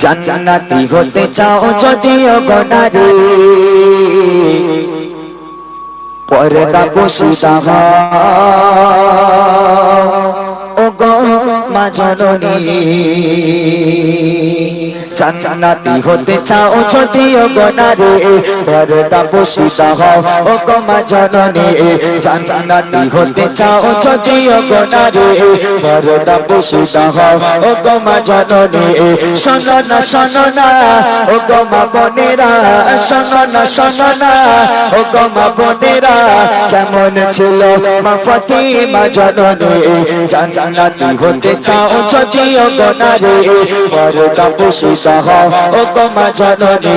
জান্নাতি হতে চাও যদিও গনারে পর্দা বসিতা ও গো মা জননী। জান্নাতি হতে চাও যদিও গনারে, পর্দা বসিতা ও গো মা জননী। জান্নাতি হতে চাও যদিও গনারে, পর্দা বসিতা ও গো মা জননী। শোনো না শোনো না ও গো মা বোনেরা, শোনো না ও গো মা বোনেরা, কেমন ছিল মা ফাতিমা জননী? জান্নাতি হতে চাও যদিও গনারে পর্দা বসিতা ও গো মা জননী।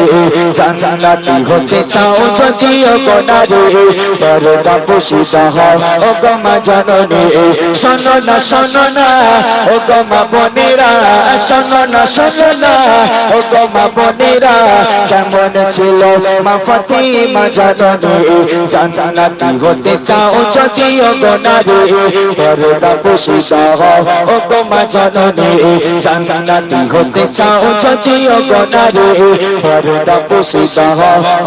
জান্নাতি হতে চাও যদিও গনারে পর্দা বসিতা ও গো মা জননী। শোনো না শোনো না ও গো মা বোনেরা শোনো না শোনো না ও গো মা বোনেরা। কেমন ছিল মা ফাতিমা জননী? জান্নাতি হতে চাও যদিও গনারে পর্দা বসিতা ও গো মা জননী জান্নাতি হতে চাও যদিও গনারে পর্দা বসিতা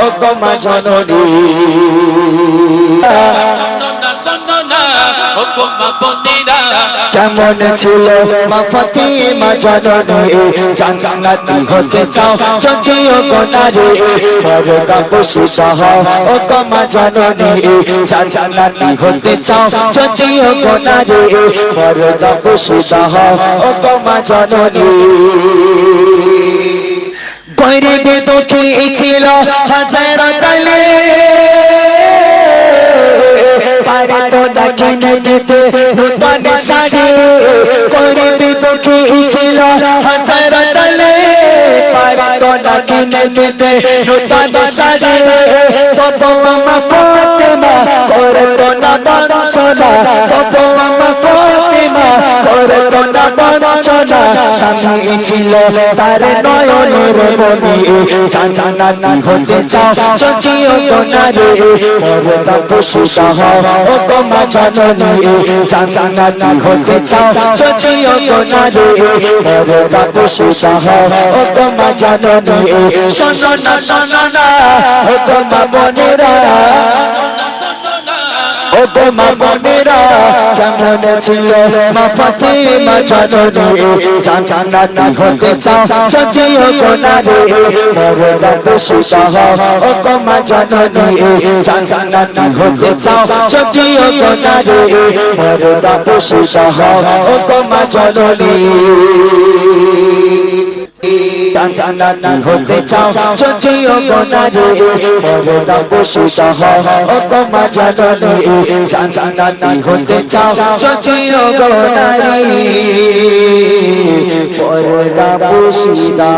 ও তোমা জননী। কেমন ছিল মা ফাতিমা জননী? জান্নাতি হতে চাও যদিও গোনারে। পরদা বসিতা হও ও কমা জননী। জান্নাতি হতে চাও যদিও গোনারে। পরদা বসিতা হও ও কমা জননী। গরিবে দুঃখী ছিল হাজার কালে না কিনে দিতে নূতন শাড়ি গরিবি দুঃখী ছিল হাজার ডালে পারে কিনে দিতে নূতন শাড়ি তবু আমা ফাতেমা করে তো না বঞ্চনা, তবু আমা ফাতেমা করে না বঞ্চনা। স্বামী ছিল তার নয়নের মনি। জানানি হতে চাও, যদিও গোনারে পরদা বসিতা হও ও গোমা জননী জানানি হতে চাও, যদিও গোনারে পরদা বসিতা হও ও গোমা জননী শোনো না শোনো না ও গোমা বোনেরা ও গো মা বোনেরা, কেমন ছিল? মা ফাতিমা জননী জান্নাতি হতে চাও যদিও গোনারে মরদা হও। ও গো মা জননী জান্নাতি হতে চাও যদিও গোনারে মরদা হও। ও গো মা জননী জান্নাতি হতে চাও যদিও গোনারে পরদা বসিতা ও কমা জাননী জান্নাতি হতে চাও যদিও গোনারে পরদা বসিতা